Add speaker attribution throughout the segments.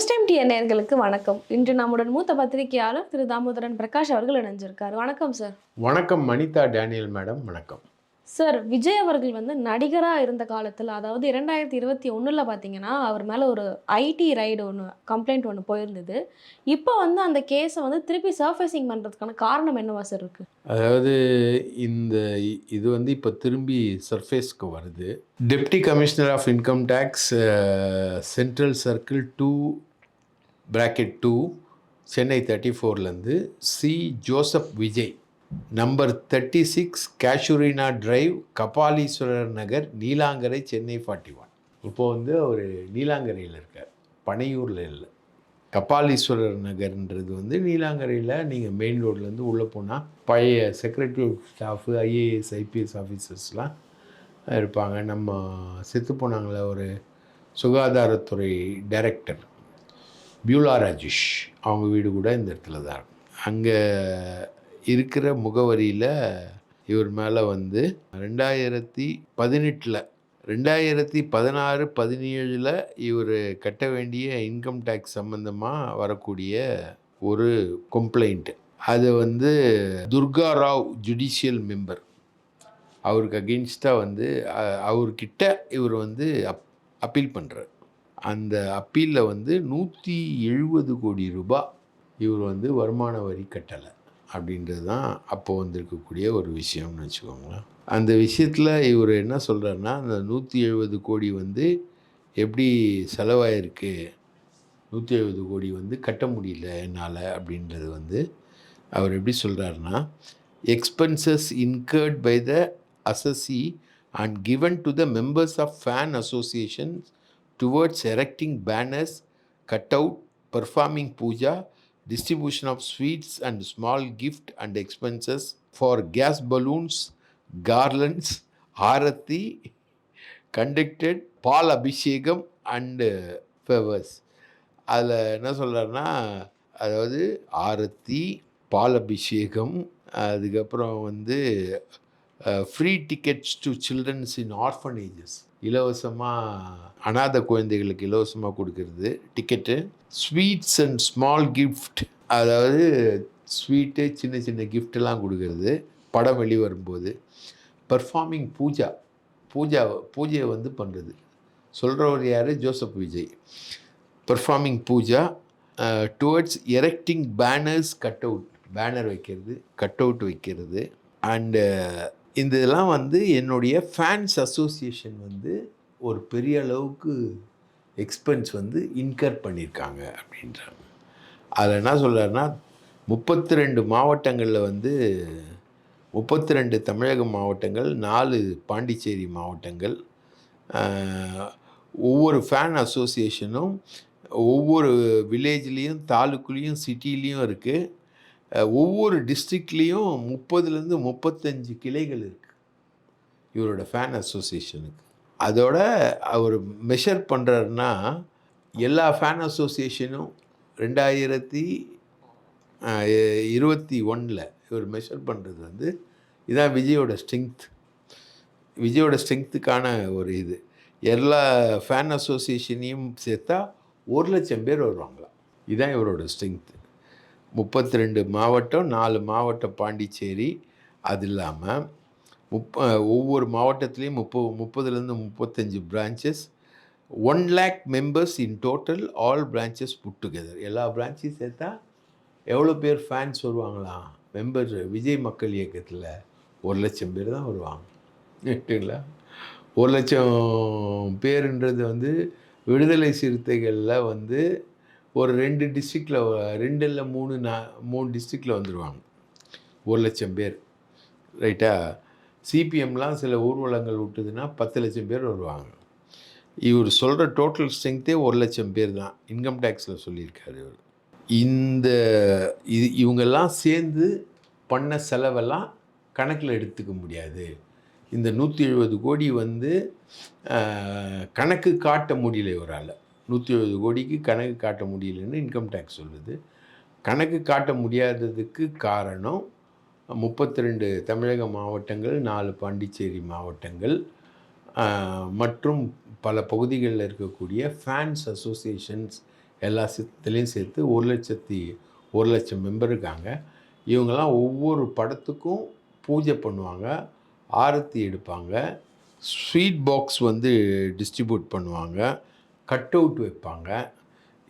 Speaker 1: News time D நேயர்களுக்கு வணக்கம். இன்று நம்முடன் மூத்த பத்திரிகையாளர் திரு தாமோதரன் பிரகாஷ் அவர்கள் இணைஞ்சிருக்காரு. வணக்கம் சார்
Speaker 2: வணக்கம் மணிதா டேனியல் மேடம். வணக்கம்.
Speaker 1: சார் விஜய் அவர்கள் வந்து நடிகராக இருந்த காலத்தில் அதாவது இரண்டாயிரத்தி இருபத்தி ஒன்றில் பார்த்தீங்கன்னா அவர் மேலே ஒரு ஐடி ரைடு ஒன்று கம்ப்ளைண்ட் ஒன்று போயிருந்தது. இப்போ வந்து அந்த கேஸை வந்து திருப்பி சர்ஃபேசிங் பண்ணுறதுக்கான காரணம் என்னவா சார் இருக்குது
Speaker 2: அதாவது இந்த இது வந்து இப்போ திரும்பி சர்ஃபேஸ்க்கு வருது. Deputy commissioner of income tax central circle two bracket two Chennai thirty ஃபோர்லேருந்து C Joseph Vijay number thirty six casuarina drive Kapaleeswarar Nagar Neelankarai Chennai forty one இப்போ வந்து அவர் நீலாங்கரையில் இருக்கார். பனையூரில் இல்லை. கபாலீஸ்வரர் நகர்ன்றது வந்து நீலாங்கரையில் நீங்கள் மெயின் ரோட்லேருந்து உள்ளே போனால் பழைய செக்ரட்டரி ஸ்டாஃபு ஐஏஎஸ் ஐபிஎஸ் ஆஃபீஸர்ஸ்லாம் இருப்பாங்க. நம்ம செத்து போனாங்களே ஒரு சுகாதாரத்துறை டைரக்டர் பியூலா ராஜேஷ் அவங்க வீடு கூட இந்த இடத்துல தான் இருக்கும். அங்கே இருக்கிற முகவரியில் இவர் மேலே வந்து ரெண்டாயிரத்தி பதினெட்டில் ரெண்டாயிரத்தி பதினாறு பதினேழில் இவர் கட்ட வேண்டிய இன்கம் டேக்ஸ் சம்மந்தமாக வரக்கூடிய ஒரு கம்ப்ளைண்ட்டு அது வந்து துர்கா ராவ் ஜுடிஷியல் மெம்பர் அவருக்கு அகெயின்ஸ்டாக வந்து அவர்கிட்ட இவர் வந்து அப் அப்பீல் பண்ணுறார் அந்த அப்பீலில் வந்து நூற்றி எழுபது கோடி ரூபாய் இவர் வந்து வருமான வரி கட்டலை. அப்படின்றது தான் அப்போ வந்திருக்கக்கூடிய ஒரு விஷயம்னு வச்சுக்கோங்களேன். அந்த விஷயத்தில் இவர் என்ன சொல்கிறாருன்னா அந்த நூற்றி எழுபது கோடி வந்து எப்படி செலவாயிருக்கு? நூற்றி எழுபது கோடி வந்து கட்ட முடியல என்னால் அப்படின்றது வந்து அவர் எப்படி சொல்கிறாருன்னா expenses incurred by the assessee and given to the members of fan associations towards erecting banners cut out performing puja distribution of sweets and small gift and expenses for gas balloons, garlands, aarti conducted paal abhishekam and favours அதில் என்ன சொல்கிறாருன்னா அதாவது ஆரத்தி பால் அபிஷேகம் அதுக்கப்புறம் வந்து free tickets to childrens in orphanages இலவசமாக அனாதை குழந்தைகளுக்கு இலவசமாக கொடுக்கறது. Ticket sweets and small gift அதாவது ஸ்வீட்டு சின்ன சின்ன கிஃப்டெல்லாம் கொடுக்கறது. படம் வெளிவரும்போது பர்ஃபார்மிங் பூஜா. பூஜா பூஜையை வந்து பண்ணுறது சொல்கிறவர் யார்? Joseph Vijay. Performing puja towards erecting banners cut out banner வைக்கிறது கட் அவுட் வைக்கிறது. அண்டு இதெல்லாம் வந்து என்னுடைய ஃபேன்ஸ் அசோசியேஷன் வந்து ஒரு பெரிய அளவுக்கு எக்ஸ்பென்ஸ் வந்து இன்கர் பண்ணியிருக்காங்க அப்படின்றாங்க அதில் என்ன சொல்கிறாருன்னா முப்பத்தி ரெண்டு மாவட்டங்களில் வந்து முப்பத்தி ரெண்டு தமிழக மாவட்டங்கள் நாலு பாண்டிச்சேரி மாவட்டங்கள் ஒவ்வொரு ஃபேன் அசோசியேஷனும் ஒவ்வொரு வில்லேஜ்லேயும் தாலுக்குலேயும் சிட்டிலேயும் இருக்குது ஒவ்வொரு டிஸ்ட்ரிக்ட்லேயும் முப்பதுலேருந்து முப்பத்தஞ்சு கிளைகள் இருக்குது இவரோட ஃபேன் அசோசியேஷனுக்கு அதோட அவர் மெஷர் பண்ணுறாருன்னா எல்லா ஃபேன் அசோசியேஷனும் ரெண்டாயிரத்தி இருபத்தி ஒன்றில் இவர் மெஷர் பண்ணுறது வந்து இதான் விஜயோட ஸ்ட்ரெங்க்த் விஜயோட ஸ்ட்ரென்த்துக்கான ஒரு இது. எல்லா ஃபேன் அசோசியேஷனையும் சேர்த்தா ஒரு லட்சம் பேர் வருவாங்களாம். இதுதான் இவரோட ஸ்ட்ரென்த்து முப்பத்தி ரெண்டு மாவட்டம் நாலு மாவட்டம் பாண்டிச்சேரி. அது இல்லாமல் முப்ப ஒவ்வொரு மாவட்டத்துலேயும் முப்பது முப்பதுலேருந்து முப்பத்தஞ்சு branches one lakh members in total all branches put together எல்லா பிரான்ச்சையும் சேர்த்தா எவ்வளோ பேர் ஃபேன்ஸ் வருவாங்களா? மெம்பர் விஜய் மக்கள் இயக்கத்தில் ஒரு லட்சம் பேர் தான் வருவாங்க. எட்டுங்களா ஒரு லட்சம் பேருன்றது வந்து விடுதலை சிறுத்தைகளில் வந்து ஒரு ரெண்டு டிஸ்ட்ரிக்டில் ரெண்டு இல்லை மூணு நா மூணு டிஸ்ட்ரிக்டில் வந்துடுவாங்க ஒரு லட்சம் பேர். ரைட்டா சிபிஎம்லாம் சில ஊர்வலங்கள் விட்டுதுன்னா பத்து லட்சம் பேர் வருவாங்க. இவர் சொல்கிற டோட்டல் ஸ்ட்ரென்த்தே ஒரு லட்சம் பேர் தான். இன்கம் டேக்ஸில் சொல்லியிருக்காரு இவர். இந்த இது இவங்கெல்லாம் சேர்ந்து பண்ண செலவெல்லாம் கணக்கில் எடுத்துக்க முடியாது. இந்த நூற்றி எழுபது கோடி வந்து கணக்கு காட்ட முடியல இவரால். நூற்றி எழுபது கோடிக்கு கணக்கு காட்ட முடியலன்னு இன்கம் டேக்ஸ் சொல்லுது. கணக்கு காட்ட முடியாததுக்கு காரணம் முப்பத்தி ரெண்டு தமிழக மாவட்டங்கள் நாலு பாண்டிச்சேரி மாவட்டங்கள் மற்றும் பல பகுதிகளில் இருக்கக்கூடிய ஃபேன்ஸ் அசோசியேஷன்ஸ் எல்லா சித்தலையும் சேர்த்து ஒரு லட்சத்தி ஒரு லட்சம் மெம்பர் இருக்காங்க. இவங்கெல்லாம் ஒவ்வொரு படத்துக்கும் பூஜை பண்ணுவாங்க ஆரத்தி எடுப்பாங்க ஸ்வீட் பாக்ஸ் வந்து டிஸ்ட்ரிபியூட் பண்ணுவாங்க. கட் அவுட் வைப்பாங்க.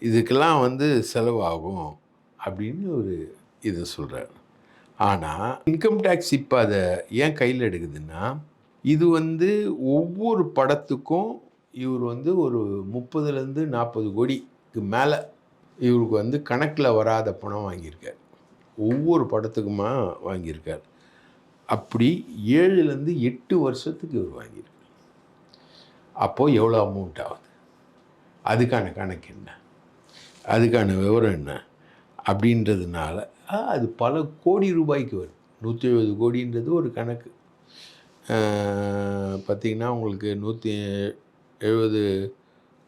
Speaker 2: இதுக்கெல்லாம் வந்து செலவாகும் அப்படின்னு ஒரு இதை சொல்கிறார் ஆனால் இன்கம் டேக்ஸ் இப்போ அதை ஏன் கையில் எடுக்குதுன்னா இது வந்து ஒவ்வொரு படத்துக்கும் இவர் வந்து ஒரு முப்பதுலேருந்து நாற்பது கோடிக்கு மேலே இவருக்கு வந்து கணக்கில் வராத பணம் வாங்கியிருக்கார். ஒவ்வொரு படத்துக்குமா வாங்கியிருக்கார். அப்படி ஏழுலேருந்து எட்டு வருஷத்துக்கு இவர் வாங்கியிருக்கார். அப்போது எவ்வளோ அமௌண்ட் ஆகுது? அதுக்கான கணக்கு என்ன? அதுக்கான விவரம் என்ன? அப்படின்றதுனால அது பல கோடி ரூபாய்க்கு வரும். நூற்றி எழுபது கோடின்றது ஒரு கணக்கு. பார்த்திங்கன்னா உங்களுக்கு நூற்றி எழுபது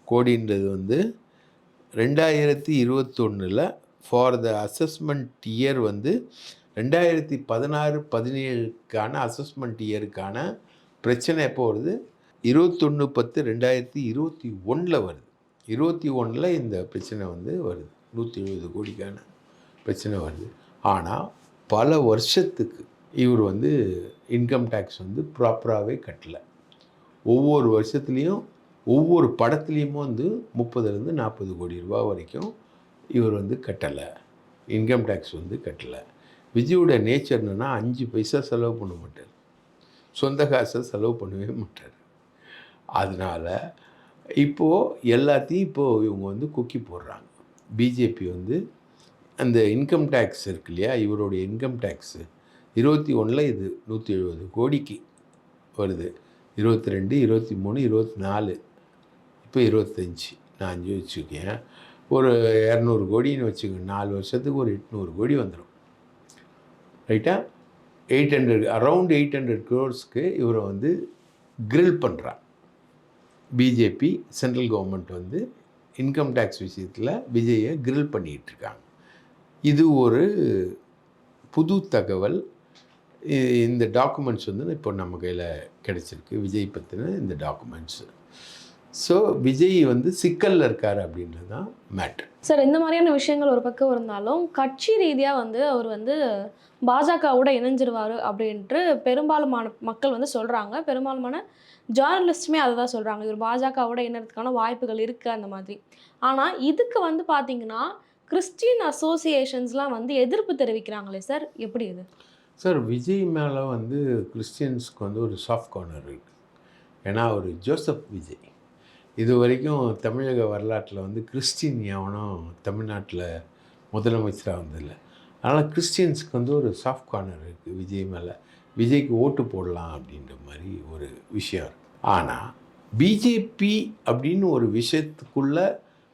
Speaker 2: கோடின்றது வந்து ரெண்டாயிரத்தி இருபத்தொன்னில் ஃபார் த அசஸ்மெண்ட் இயர் வந்து ரெண்டாயிரத்தி பதினாறு பதினேழுக்கான அசஸ்மெண்ட் இயருக்கான பிரச்சனை எப்போ வருது? இருபத்தொன்று பத்து ரெண்டாயிரத்தி இருபத்தி ஒன்றில் வருது. இருபத்தி ஒன்றில் இந்த பிரச்சனை வந்து வருது. நூற்றி எழுபது கோடிக்கான பிரச்சனை வருது. ஆனால் பல வருஷத்துக்கு இவர் வந்து இன்கம் டேக்ஸ் வந்து ப்ராப்பராகவே கட்டலை. ஒவ்வொரு வருஷத்துலேயும் ஒவ்வொரு படத்துலேயுமே வந்து முப்பதுலேருந்து நாற்பது கோடி ரூபா வரைக்கும் இவர் வந்து கட்டலை. இன்கம் டேக்ஸ் வந்து கட்டலை. விஜயோட நேச்சர் என்னென்னா அஞ்சு பைசா செலவு பண்ண மாட்டார். சொந்த காசை செலவு பண்ணவே மாட்டார். அதனால் இப்போது எல்லாத்தையும் இப்போது இவங்க வந்து குக்கி போடுறாங்க. பிஜேபி வந்து அந்த இன்கம் டேக்ஸ் இருக்கு இல்லையா? இவருடைய இன்கம் டேக்ஸு இருபத்தி ஒன்றில் இது நூற்றி எழுபது கோடிக்கு வருது. இருபத்தி ரெண்டு இருபத்தி மூணு இருபத்தி நாலு. இப்போ இருபத்தஞ்சி நான் அஞ்சு வச்சுக்கேன். ஒரு இரநூறு கோடின்னு வச்சுக்கோங்க. நாலு வருஷத்துக்கு ஒரு எட்நூறு கோடி வந்துடும் ரைட்டா? Eight hundred around eight hundred க்ரோர்ஸ்க்கு இவரை வந்து க்ரில் பண்ணுறான் பிஜேபி சென்ட்ரல் கவர்மெண்ட் வந்து இன்கம் டேக்ஸ் விஷயத்தில் விஜயை கிரில் பண்ணிகிட்டு இருக்காங்க இது ஒரு புது தகவல். இந்த டாக்குமெண்ட்ஸ் வந்து இப்போ நம்ம கையில் கிடச்சிருக்கு. விஜய் பற்றின இந்த டாக்குமெண்ட்ஸ். ஸோ விஜய் வந்து சிக்கலில் இருக்கார் அப்படின்றது தான் மேட்ரு
Speaker 1: சார் இந்த மாதிரியான விஷயங்கள் ஒரு பக்கம் இருந்தாலும் கட்சி ரீதியாக வந்து அவர் வந்து பாஜகவோட இணைஞ்சிருவார் அப்படின்ட்டு பெரும்பாலுமான மக்கள் வந்து சொல்கிறாங்க பெரும்பாலுமான ஜேர்னலிஸ்ட்டுமே அதை தான் சொல்கிறாங்க இவர் பாஜகவோட இணைறதுக்கான வாய்ப்புகள் இருக்குது அந்த மாதிரி. ஆனால் இதுக்கு வந்து பார்த்தீங்கன்னா கிறிஸ்டியன் அசோசியேஷன்ஸ்லாம் வந்து எதிர்ப்பு தெரிவிக்கிறாங்களே சார். எப்படி இது?
Speaker 2: சார் விஜய் மேலே வந்து கிறிஸ்டியன்ஸ்க்கு வந்து ஒரு சாஃப்ட் கார்னர் இருக்குது ஏன்னா அவர் ஜோசப் விஜய். இது வரைக்கும் தமிழக வரலாற்றில் வந்து கிறிஸ்டின் எவனும் தமிழ்நாட்டில் முதலமைச்சராக வந்ததில்லை. அதனால் கிறிஸ்டின்ஸுக்கு வந்து ஒரு சாஃப்ட் கார்னர் இருக்குது விஜய் மேலே. விஜய்க்கு ஓட்டு போடலாம் அப்படின்ற மாதிரி ஒரு விஷயம் இருக்குது ஆனால் பிஜேபி அப்படின்னு ஒரு விஷயத்துக்குள்ளே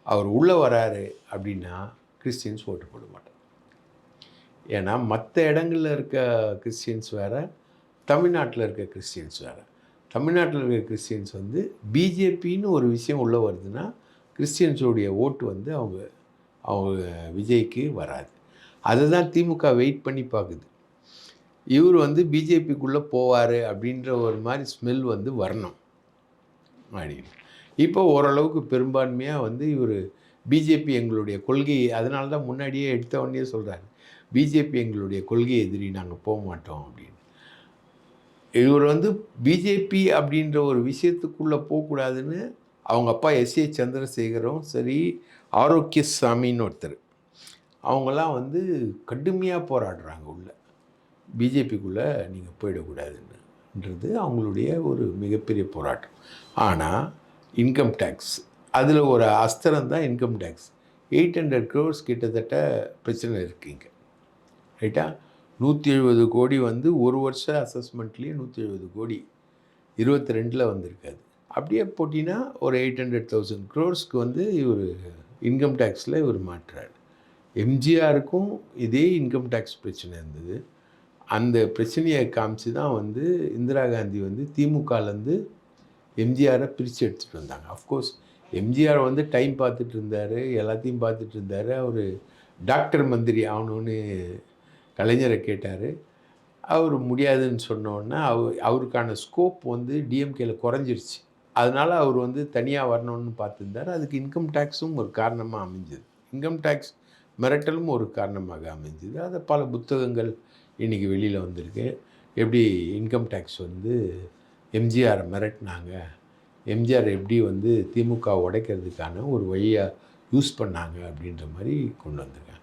Speaker 2: அவர் உள்ளே வராரு அப்படின்னா கிறிஸ்டியன்ஸ் ஓட்டு போட மாட்டார் ஏன்னா மற்ற இடங்களில் இருக்க கிறிஸ்டியன்ஸ் வேறு தமிழ்நாட்டில் இருக்க கிறிஸ்டியன்ஸ் வேறு. தமிழ்நாட்டில் இருக்கிற கிறிஸ்டியன்ஸ் வந்து பிஜேபின்னு ஒரு விஷயம் உள்ளே வருதுன்னா கிறிஸ்டியன்ஸோடைய ஓட்டு வந்து அவங்க அவங்க விஜய்க்கு வராது. அதை தான் திமுக வெயிட் பண்ணி பார்க்குது. இவர் வந்து பிஜேபிக்குள்ளே போவார் அப்படின்ற ஒரு மாதிரி ஸ்மெல் வந்து வரணும். அப்படின்னு. இப்போ ஓரளவுக்கு பெரும்பான்மையாக வந்து இவர் பிஜேபி எங்களுடைய கொள்கை அதனால தான் முன்னாடியே எடுத்த உடனே சொல்கிறாரு பிஜேபி எங்களுடைய கொள்கை எதிரி நாங்கள் போக மாட்டோம் அப்படின்னு. இவர் வந்து பிஜேபி அப்படின்ற ஒரு விஷயத்துக்குள்ளே போகக்கூடாதுன்னு அவங்க அப்பா எஸ் ஏ சந்திரசேகரும் சரி ஆரோக்கிய சாமின்னு ஒருத்தர். அவங்கெல்லாம் வந்து கடுமையாக போராடுறாங்க உள்ள. பிஜேபிக்குள்ளே நீங்கள் போயிடக்கூடாதுன்னுன்றது அவங்களுடைய ஒரு மிகப்பெரிய போராட்டம். ஆனால் இன்கம் டேக்ஸ் அதில் ஒரு அஸ்திரம் தான் income tax eight hundred crores கிட்டத்தட்ட பிரச்சனை இருக்குங்க ரைட்டா நூற்றி எழுபது கோடி வந்து ஒரு வருஷ அசஸ்மெண்ட்லேயே நூற்றி எழுபது கோடி. இருபத்தி ரெண்டில் வந்திருக்காது. அப்படியே போட்டினா ஒரு எயிட் ஹண்ட்ரட் தௌசண்ட் க்ரோர்ஸ்க்கு வந்து இவர் இன்கம் டேக்ஸில் இவர் மாற்றுறார் எம்ஜிஆருக்கும் இதே இன்கம் டேக்ஸ் பிரச்சனை இருந்தது. அந்த பிரச்சனையை காமிச்சு தான் வந்து இந்திரா காந்தி வந்து திமுகலேருந்து எம்ஜிஆரை பிரித்து எடுத்துகிட்டு வந்தாங்க. அஃப்கோர்ஸ் எம்ஜிஆர் வந்து டைம் பார்த்துட்டு இருந்தார் எல்லாத்தையும் பார்த்துட்டு இருந்தார். அவர் டாக்டர் மந்திரி ஆகணும்னு கலைஞரை கேட்டார். அவர் முடியாதுன்னு சொன்னோன்னே அவர் அவருக்கான ஸ்கோப் வந்து டிஎம்கேல குறைஞ்சிருச்சு. அதனால் அவர் வந்து தனியாக வரணும்னு பார்த்துருந்தார். அதுக்கு இன்கம் டேக்ஸும் ஒரு காரணமாக அமைஞ்சது. இன்கம் டேக்ஸ் மிரட்டலும் ஒரு காரணமாக அமைஞ்சது. அதை பல புத்தகங்கள் இன்றைக்கி வெளியில் வந்திருக்கு. எப்படி இன்கம் டேக்ஸ் வந்து எம்ஜிஆரை மிரட்டினாங்க. எம்ஜிஆர் எப்படி வந்து திமுக உடைக்கிறதுக்கான ஒரு வழியாக யூஸ் பண்ணாங்க அப்படின்ற மாதிரி கொண்டு வந்திருக்காங்க.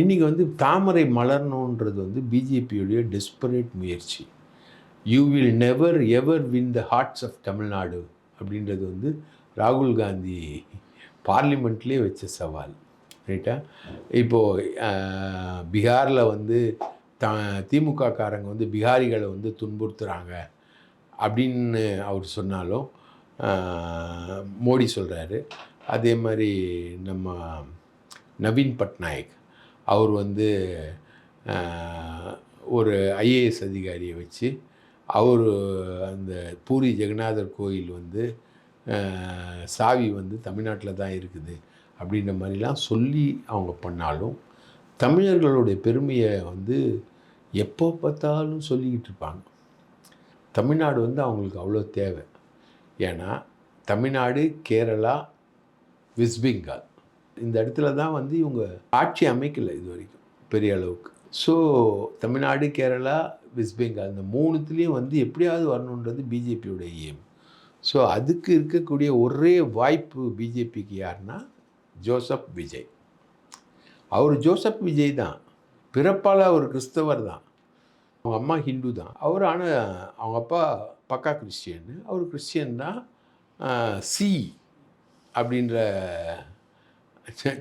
Speaker 2: இன்றைக்கி வந்து தாமரை மலரணுன்றது வந்து பிஜேபியுடைய டெஸ்பரேட் முயற்சி. You will never ever win the hearts of Tamil Nadu அப்படின்றது வந்து ராகுல் காந்தி பார்லிமெண்ட்லேயே வச்ச சவால். ரைட்டா இப்போது பீகாரில் வந்து த திமுக காரங்க வந்து பிகாரிகளை வந்து துன்புறுத்துகிறாங்க அப்படின்னு அவர் சொன்னாலும் மோடி சொல்கிறாரு அதே மாதிரி நம்ம நவீன் பட்நாயக். அவர் வந்து ஒரு ஐஏஎஸ் அதிகாரியை வச்சு அவர் அந்த பூரி ஜெகநாதர் கோயில் வந்து சாவி வந்து தமிழ்நாட்டில் தான் இருக்குது அப்படின்ற மாதிரிலாம் சொல்லி அவங்க பண்ணாலும் தமிழர்களுடைய பெருமையை வந்து எப்போ பார்த்தாலும் சொல்லிக்கிட்டு இருப்பாங்க. தமிழ்நாடு வந்து அவங்களுக்கு அவ்வளோ தேவை. ஏன்னா தமிழ்நாடு கேரளா வெஸ்ட் பெங்கால். இந்த இடத்துல தான் வந்து இவங்க ஆட்சி அமைக்கலை இது வரைக்கும் பெரிய அளவுக்கு. ஸோ தமிழ்நாடு கேரளா வெஸ்ட் பெங்கால் இந்த மூணுத்துலேயும் வந்து எப்படியாவது வரணுன்றது பிஜேபியோட எய்ம் ஸோ அதுக்கு இருக்கக்கூடிய ஒரே வாய்ப்பு பிஜேபிக்கு யாருன்னா ஜோசப் விஜய். அவர் ஜோசப் விஜய் தான். பிறப்பால் அவர் கிறிஸ்தவர் தான். அவங்க அம்மா ஹிந்து தான். அவர் ஆனால் அவங்க அப்பா பக்கா கிறிஸ்டியன் அவர் கிறிஸ்டியன் தான். சி அப்படின்ற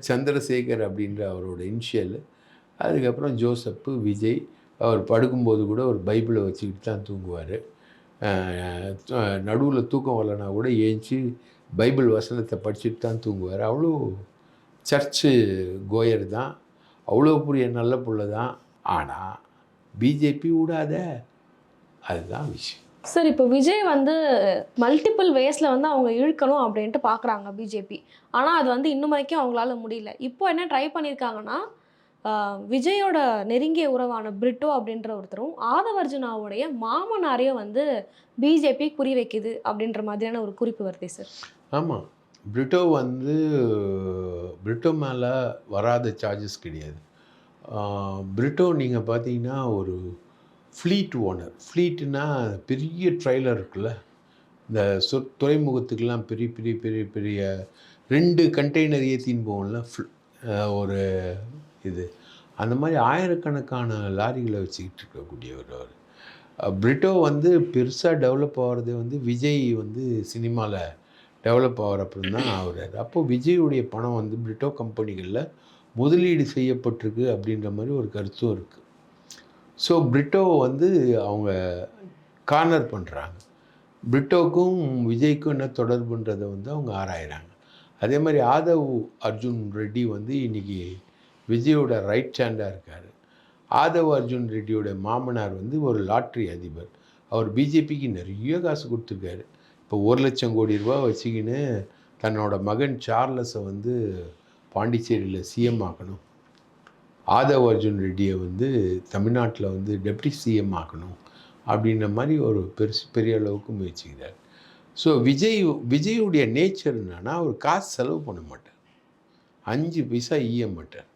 Speaker 2: சந்திரசேகர் அப்படின்ற அவரோட இனிஷியல். அதுக்கப்புறம் ஜோசப்பு விஜய் அவர் படுக்கும்போது கூட ஒரு பைபிளை வச்சுக்கிட்டு தான் தூங்குவார். நடுவில் தூக்கம் வரலனா கூட ஏஞ்சி பைபிள் வசனத்தை படிச்சுட்டு தான் தூங்குவார். அவ்வளோ சர்ச்சு கோயர் தான். அவ்வளோ பெரிய நல்ல பிள்ளை தான். ஆனால் பிஜேபி விடாத அதுதான் விஷயம்.
Speaker 1: சார் இப்போ விஜய் வந்து மல்டிபிள் வேஸில் வந்து அவங்க இழுக்கணும் அப்படின்ட்டு பார்க்குறாங்க பிஜேபி ஆனால் அது வந்து இன்னும் வரைக்கும் அவங்களால முடியல. இப்போ என்ன ட்ரை பண்ணியிருக்காங்கன்னா விஜயோட நெருங்கிய உறவான பிரிட்டோ அப்படின்ற ஒருத்தரும் ஆதவர்ஜுனாவுடைய மாமனாரையும் வந்து பிஜேபி குறி வைக்குது அப்படின்ற மாதிரியான ஒரு குறிப்பு வருது சார்.
Speaker 2: ஆமாம் பிரிட்டோ வந்து பிரிட்டோ மேலே வராத சார்ஜஸ் கிடையாது. பிரிட்டோ நீங்கள் பார்த்தீங்கன்னா ஒரு ஃப்ளீட் ஓனர் ஃப்ளீட்டுனா பெரிய ட்ரெய்லர் இருக்குல்ல. இந்த சொ துறைமுகத்துக்கெல்லாம் பெரிய பெரிய பெரிய பெரிய ரெண்டு கண்டெய்னர் ஏற்றின்னு போகும்ல ஒரு இது. அந்த மாதிரி ஆயிரக்கணக்கான லாரிகளை வச்சுக்கிட்டு இருக்கக்கூடியவர் அவர். பிரிட்டோ வந்து பெருசாக டெவலப் ஆகிறது வந்து விஜய் வந்து சினிமாவில் டெவலப் ஆகிறப்பறம் தான் ஆகிறார். அப்போது விஜயுடைய பணம் வந்து பிரிட்டோ கம்பெனிகளில் முதலீடு செய்யப்பட்டிருக்கு அப்படின்ற மாதிரி ஒரு கருத்தும் இருக்குது ஸோ பிரிட்டோவை வந்து அவங்க கார்னர் பண்ணுறாங்க பிரிட்டோக்கும் விஜய்க்கும் என்ன தொடர்புன்றதை வந்து அவங்க ஆராயிறாங்க. அதே மாதிரி ஆதவ் அர்ஜுன் ரெட்டி வந்து இன்றைக்கி விஜயோட ரைட் ஹேண்டாக இருக்கார். ஆதவ் அர்ஜுன் ரெட்டியோட மாமனார் வந்து ஒரு லாட்ரி அதிபர். அவர் பிஜேபிக்கு நிறைய காசு கொடுத்துருக்காரு. இப்போ ஒரு லட்சம் கோடி ரூபா வச்சுக்கின்னு தன்னோட மகன் சார்லஸை வந்து பாண்டிச்சேரியில் சிஎம் ஆக்கணும். ஆதவ் அர்ஜுன் ரெட்டியை வந்து தமிழ்நாட்டில் வந்து டெப்டி சிஎம் ஆக்கணும் அப்படின்ற மாதிரி ஒரு பெருசு பெரிய அளவுக்கு முயற்சிக்கிறார். ஸோ விஜய் விஜயுடைய நேச்சர் என்னன்னா அவர் காசு செலவு பண்ண மாட்டார். அஞ்சு பைசா ஈய மாட்டார்.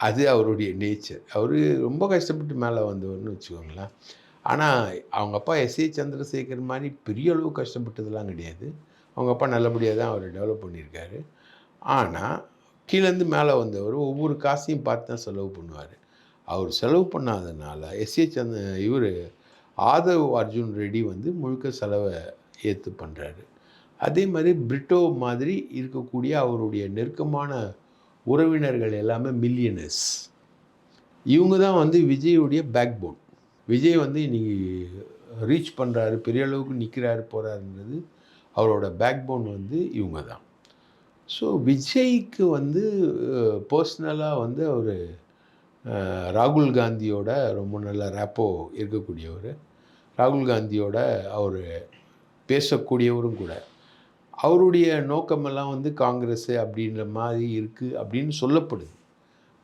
Speaker 2: அது அவருடைய நேச்சர் அவர் ரொம்ப கஷ்டப்பட்டு மேலே வந்தவர்னு வச்சுக்கோங்களேன். ஆனால் அவங்க அப்பா எஸ். ஏ. சந்திரசேகர் மாதிரி பெரிய அளவு கஷ்டப்பட்டதெல்லாம் கிடையாது. அவங்க அப்பா நல்லபடியாக தான் அவர் டெவலப் பண்ணியிருக்காரு. ஆனால் கீழேருந்து மேலே வந்தவர் ஒவ்வொரு காசையும் பார்த்து தான் செலவு பண்ணுவார். அவர் செலவு பண்ணாதனால எஸ். ஏ. இவர் ஆதவ் அர்ஜுன் ரெட்டி வந்து முழுக்க செலவை ஏற்று பண்ணுறாரு அதே மாதிரி பிரிட்டோ மாதிரி இருக்கக்கூடிய அவருடைய நெருக்கமான உறவினர்கள் எல்லாமே மில்லியனர்ஸ். இவங்க தான் வந்து விஜயுடைய பேக் போன் விஜய் வந்து இன்னைக்கு ரீச் பண்ணுறாரு பெரிய அளவுக்கு நிற்கிறாரு போகிறாருன்றது அவரோட பேக் போன் வந்து இவங்க தான். ஸோ விஜய்க்கு வந்து பர்சனலாக வந்து அவர் ராகுல் காந்தியோட ரொம்ப நல்ல ரேப்போ இருக்கக்கூடியவர். ராகுல் காந்தியோட அவர் பேசக்கூடியவரும் கூட. அவருடைய நோக்கமெல்லாம் வந்து காங்கிரஸ் அப்படின்ற மாதிரி இருக்குது அப்படின்னு சொல்லப்படுது.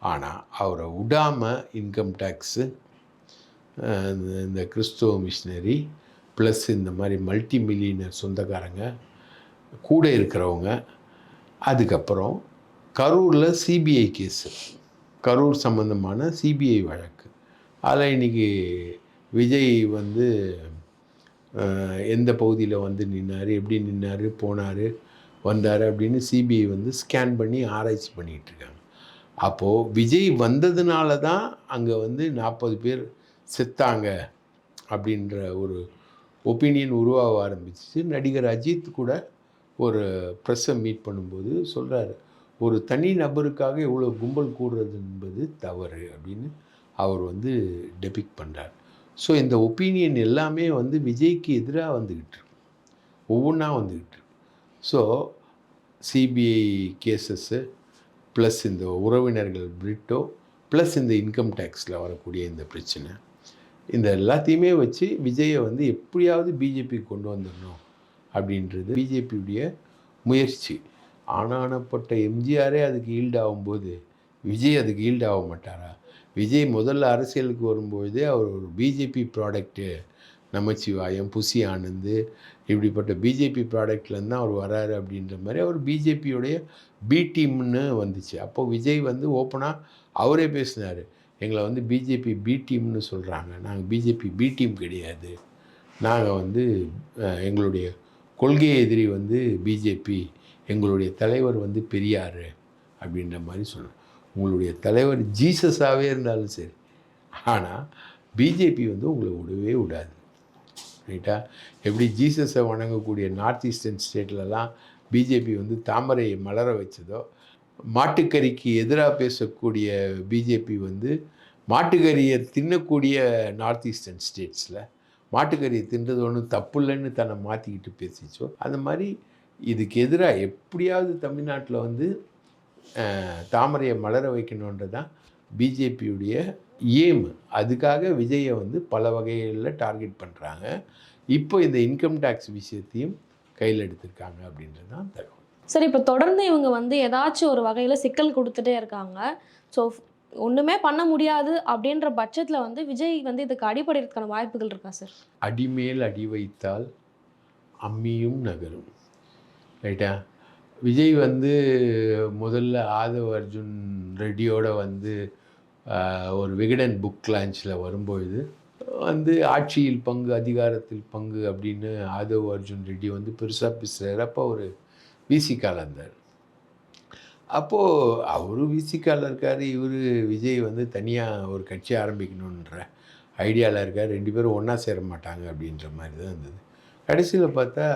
Speaker 2: ஆனால் அவரை விடாமல் இன்கம் டேக்ஸு இந்த கிறிஸ்துவ மிஷினரி ப்ளஸ் இந்த மாதிரி மல்டி மில்லியனர் சொந்தக்காரங்க கூட இருக்கிறவங்க அதுக்கப்புறம் கரூரில் சிபிஐ கேஸு கரூர் சம்மந்தமான சிபிஐ வழக்கு. அதில் இன்னைக்கு விஜய் வந்து எந்த பகுதியில் வந்து நின்னார் எப்படி நின்னார் போனார் வந்தார் அப்படின்னு சிபிஐ வந்து ஸ்கேன் பண்ணி ஆராய்ச்சி பண்ணிகிட்ருக்காங்க அப்போது விஜய் வந்ததுனால தான் அங்கே வந்து நாற்பது பேர் செத்தாங்க அப்படின்ற ஒரு ஒப்பீனியன் உருவாக ஆரம்பிச்சிச்சு. நடிகர் அஜித் கூட ஒரு ப்ரெஸ்ஸை மீட் பண்ணும்போது சொல்கிறாரு ஒரு தனி நபருக்காக இவ்வளோ கும்பல் கூடுறது என்பது தவறு அப்படின்னு அவர் வந்து டெபிக் பண்ணுறார் ஸோ இந்த ஒப்பீனியன் எல்லாமே வந்து விஜய்க்கு எதிராக வந்துக்கிட்டு இருக்கு. ஒவ்வொன்றா வந்துக்கிட்டு இருக்கு. ஸோ சிபிஐ கேசஸ்ஸு ப்ளஸ் இந்த உறவினர்கள் பிரிட்டோ ப்ளஸ் இந்த இன்கம் டேக்ஸில் வரக்கூடிய இந்த பிரச்சனை இந்த எல்லாத்தையுமே வச்சு விஜயை வந்து எப்படியாவது பிஜேபி கொண்டு வந்துடணும். அப்படின்றது பிஜேபியுடைய முயற்சி. ஆனானப்பட்ட எம்ஜிஆரே அதுக்கு ஈல்டாகும்போது விஜய் அதுக்கு ஈல்டாக மாட்டாரா விஜய் முதல்ல அரசியலுக்கு வரும்பொழுதே அவர் ஒரு பிஜேபி ப்ராடக்ட்டு. நமச்சிவாயம் புசி ஆனந்து இப்படிப்பட்ட பிஜேபி ப்ராடக்ட்லேருந்து தான் அவர் வராரு அப்படின்ற மாதிரி அவர் பிஜேபியோடைய பி டீம்னு வந்துச்சு. அப்போ விஜய் வந்து ஓப்பனாக அவரே பேசினார். எங்களை வந்து பிஜேபி பி டீம்னு சொல்கிறாங்க நாங்கள் பிஜேபி பி டீம் கிடையாது. நாங்கள் வந்து எங்களுடைய கொள்கை எதிரி வந்து பிஜேபி எங்களுடைய தலைவர் வந்து பெரியார் அப்படின்ற மாதிரி சொன்னார் உங்களுடைய தலைவர் ஜீசஸாகவே இருந்தாலும் சரி. ஆனால் பிஜேபி வந்து உங்களை விடவே விடாது. ரைட்டா? எப்படி ஜீசஸை வணங்கக்கூடிய நார்த் ஈஸ்டர்ன் ஸ்டேட்லலாம் பிஜேபி வந்து தாமரையை மலர வச்சதோ மாட்டுக்கறிக்கு எதிராக பேசக்கூடிய பிஜேபி வந்து மாட்டுக்கறியை தின்னக்கூடிய நார்த் ஈஸ்டர்ன் ஸ்டேட்ஸில் மாட்டுக்கறியை தின்றது ஒன்றும் தப்பு இல்லைன்னு தன்னை மாற்றிக்கிட்டு பேசிச்சோ அந்த மாதிரி இதுக்கு எதிராக எப்படியாவது தமிழ்நாட்டில் வந்து தாமரையை மலர வைக்கணுன்றது தான் பிஜேபியுடைய ஏம் அதுக்காக விஜயை வந்து பல வகைகளில் டார்கெட் பண்ணுறாங்க இப்போ இந்த இன்கம் டேக்ஸ் விஷயத்தையும் கையில் எடுத்திருக்காங்க அப்படின்றது தான் தகவல்.
Speaker 1: சரி இப்போ தொடர்ந்து இவங்க வந்து ஏதாச்சும் ஒரு வகையில் சிக்கல் கொடுத்துட்டே இருக்காங்க. ஸோ ஒன்றுமே பண்ண முடியாது அப்படின்ற பட்சத்தில் வந்து விஜய் வந்து இதுக்கு அடிபடுறதுக்கான வாய்ப்புகள் இருக்கா சார்
Speaker 2: அடிமேல் அடி வைத்தால் அம்மியும் நகரும். ரைட்டா விஜய் வந்து முதல்ல ஆதவ் அர்ஜுன் ரெட்டியோட வந்து ஒரு விகடன் புக் லான்ச்சில் வரும்பொழுது வந்து ஆட்சியில் பங்கு அதிகாரத்தில் பங்கு அப்படின்னு ஆதவ் அர்ஜுன் ரெட்டி வந்து பெருசாக பேசுகிறார் அப்போ ஒரு விசிகால இருந்தார் அப்போது அவரு விசிகால இருக்கார் இவர் விஜய் வந்து தனியாக ஒரு கட்சி ஆரம்பிக்கணுன்ற ஐடியாவில் இருக்கார். ரெண்டு பேரும் ஒன்றா சேர மாட்டாங்க அப்படின்ற மாதிரி தான் இருந்தது. கடைசியில் பார்த்தா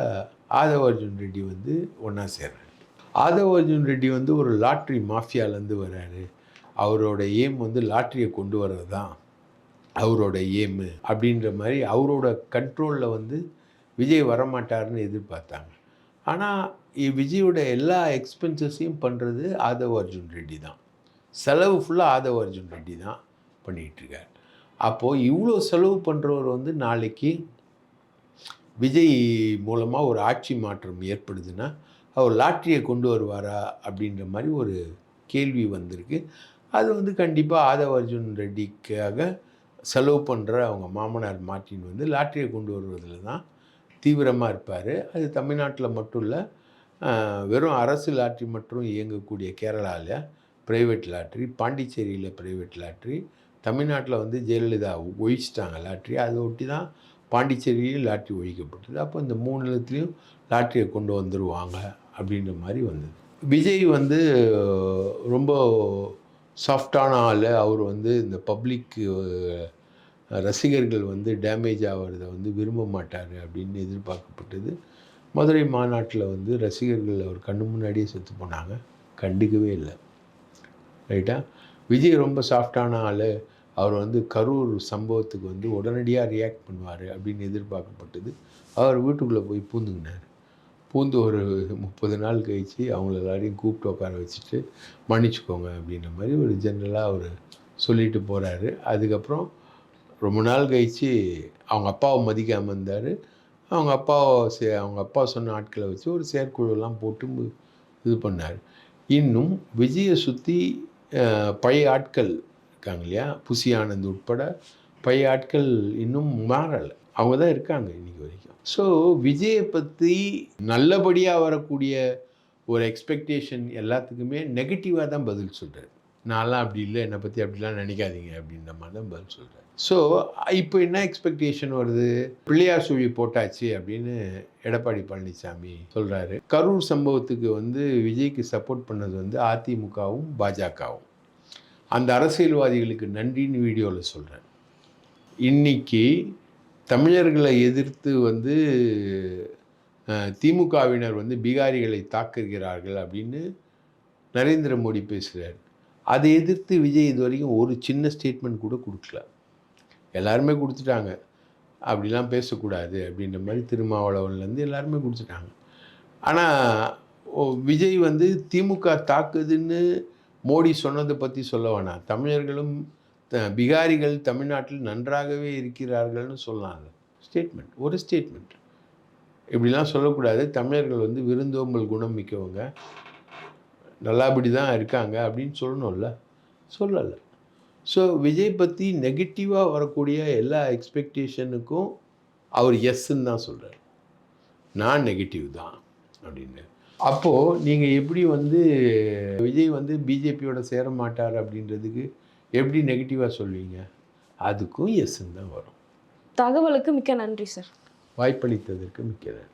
Speaker 2: ஆதவ அர்ஜுன் ரெட்டி வந்து ஒன்றா சேர்றாரு. ஆதவ அர்ஜுன் ரெட்டி வந்து ஒரு லாட்ரி மாஃபியாலேருந்து வர்றாரு அவரோட எய்ம் வந்து லாட்ரியை கொண்டு வர்றது தான் அவரோட எய்மு அப்படின்ற மாதிரி அவரோட கண்ட்ரோலில் வந்து விஜய் வரமாட்டார்னு எதிர்பார்த்தாங்க. ஆனால் விஜயோட எல்லா எக்ஸ்பென்சஸையும் பண்ணுறது ஆதவ் அர்ஜுன் ரெட்டி தான். செலவு ஃபுல்லாக ஆதவ் அர்ஜுன் ரெட்டி தான் பண்ணிகிட்ருக்கார் அப்போது இவ்வளோ செலவு பண்ணுறவர் வந்து நாளைக்கு விஜய் மூலமாக ஒரு ஆட்சி மாற்றம் ஏற்படுதுன்னா அவர் லாட்ரியை கொண்டு வருவாரா அப்படின்ற மாதிரி ஒரு கேள்வி வந்திருக்கு. அது வந்து கண்டிப்பாக ஆதவ் அர்ஜுன் ரெட்டிக்காக செலவு பண்ணுற அவங்க மாமனார் மார்ட்டின் வந்து லாட்ரியை கொண்டு வருவதில் தான் தீவிரமாக இருப்பார். அது தமிழ்நாட்டில் மட்டும் இல்லை வெறும் அரசு லாட்ரி மட்டும் இயங்கக்கூடிய கேரளாவில் ப்ரைவேட் லாட்ரி பாண்டிச்சேரியில் ப்ரைவேட் லாட்ரி தமிழ்நாட்டில் வந்து ஜெயலலிதா ஒழிச்சிட்டாங்க லாட்ரி அதை ஒட்டி தான் பாண்டிச்சேரியிலையும் லாட்ரி ஒழிக்கப்பட்டது. அப்போ இந்த மூணு நிலத்துலேயும் லாட்ரியை கொண்டு வந்துடுவாங்க அப்படின்ற மாதிரி வந்தது. விஜய் வந்து ரொம்ப சாஃப்டான ஆள். அவர் வந்து இந்த பப்ளிக்கு ரசிகர்கள் வந்து டேமேஜ் ஆகிறத வந்து விரும்ப மாட்டார் அப்படின்னு எதிர்பார்க்கப்பட்டது. மதுரை மாநாட்டில் வந்து ரசிகர்கள் அவர் கண்ணு முன்னாடியே செத்து போனாங்க. கண்டுக்கவே இல்லை. ரைட்டா விஜய் ரொம்ப சாஃப்டான ஆள். அவர் வந்து கரூர் சம்பவத்துக்கு வந்து உடனடியாக ரியாக்ட் பண்ணுவார் அப்படின்னு எதிர்பார்க்கப்பட்டது. அவர் வீட்டுக்குள்ளே போய் பூந்துங்கினார் பூந்து ஒரு முப்பது நாள் கழித்து அவங்கள எல்லாரையும் கூப்பிட்டு உட்கார வச்சுட்டு மன்னிச்சுக்கோங்க அப்படின்ற மாதிரி ஒரு ஜென்ரலாக அவர் சொல்லிட்டு போகிறாரு அதுக்கப்புறம் ரொம்ப நாள் கழித்து அவங்க அப்பாவை மதிக்காமல் இருந்தார். அவங்க அப்பாவை சே அவங்க அப்பா சொன்ன ஆட்களை வச்சு ஒரு செயற்குழுலாம் போட்டு இது பண்ணார். இன்னும் விஜயை சுற்றி பழைய ஆட்கள் இருக்காங்க இல்லையா? புசி ஆனந்த் உட்பட பழைய ஆட்கள் இன்னும் மாறலை. அவங்க தான் இருக்காங்க இன்றைக்கி வரைக்கும். ஸோ விஜயை பற்றி நல்லபடியாக வரக்கூடிய ஒரு எக்ஸ்பெக்டேஷன் எல்லாத்துக்குமே நெகட்டிவாக தான் பதில் சொல்கிறார் நான்லாம் அப்படி இல்லை. என்னை பற்றி அப்படிலாம் நினைக்காதீங்க அப்படின்ற மாதிரி தான் பதில் சொல்கிறார் ஸோ இப்போ என்ன எக்ஸ்பெக்டேஷன் வருது? பிள்ளையார் சுழி போட்டாச்சு அப்படின்னு எடப்பாடி பழனிசாமி சொல்கிறாரு கரூர் சம்பவத்துக்கு வந்து விஜய்க்கு சப்போர்ட் பண்ணது வந்து அதிமுகவும் பாஜகவும். அந்த அரசியல்வாதிகளுக்கு நன்றின்னு வீடியோவில் சொல்கிறேன் இன்னைக்கு தமிழர்களை எதிர்த்து வந்து திமுகவினர் வந்து பீகாரிகளை தாக்குகிறார்கள் அப்படின்னு நரேந்திர மோடி பேசுகிறார் அதை எதிர்த்து விஜய் இது வரைக்கும் ஒரு சின்ன ஸ்டேட்மெண்ட் கூட கொடுக்கல. எல்லாருமே கொடுத்துட்டாங்க. அப்படிலாம் பேசக்கூடாது அப்படின்ற மாதிரி திருமாவளவன்லேருந்து எல்லாருமே கொடுத்துட்டாங்க. ஆனால் விஜய் வந்து திமுக தாக்குதுன்னு மோடி சொன்னதை பற்றி சொல்ல வேணாம். தமிழர்களும் த- பிகாரிகள் தமிழ்நாட்டில் நன்றாகவே இருக்கிறார்கள்னு சொல்லலாம்ல ஸ்டேட்மெண்ட் ஒரு ஸ்டேட்மெண்ட். இப்படிலாம் சொல்லக்கூடாது. தமிழர்கள் வந்து விருந்தோம்பல் குணம் மிக்கவங்க. நல்லாபடி தான் இருக்காங்க அப்படின்னு சொல்லணும்ல. சொல்லலை. ஸோ விஜய் பற்றி நெகட்டிவாக வரக்கூடிய எல்லா எக்ஸ்பெக்டேஷனுக்கும் அவர் எஸ்ன்னு தான் சொல்கிறார் நான் நெகட்டிவ் தான் அப்படின்னு. அப்போது நீங்கள் எப்படி வந்து விஜய் வந்து பிஜேபியோட சேர மாட்டார் அப்படின்றதுக்கு எப்படி நெகட்டிவாக சொல்வீங்க? அதுக்கும் எஸ்ன்னு தான் வரும்.
Speaker 1: தகவலுக்கு மிக்க நன்றி சார்
Speaker 2: வாய்ப்பளித்ததற்கு மிக்க நன்றி.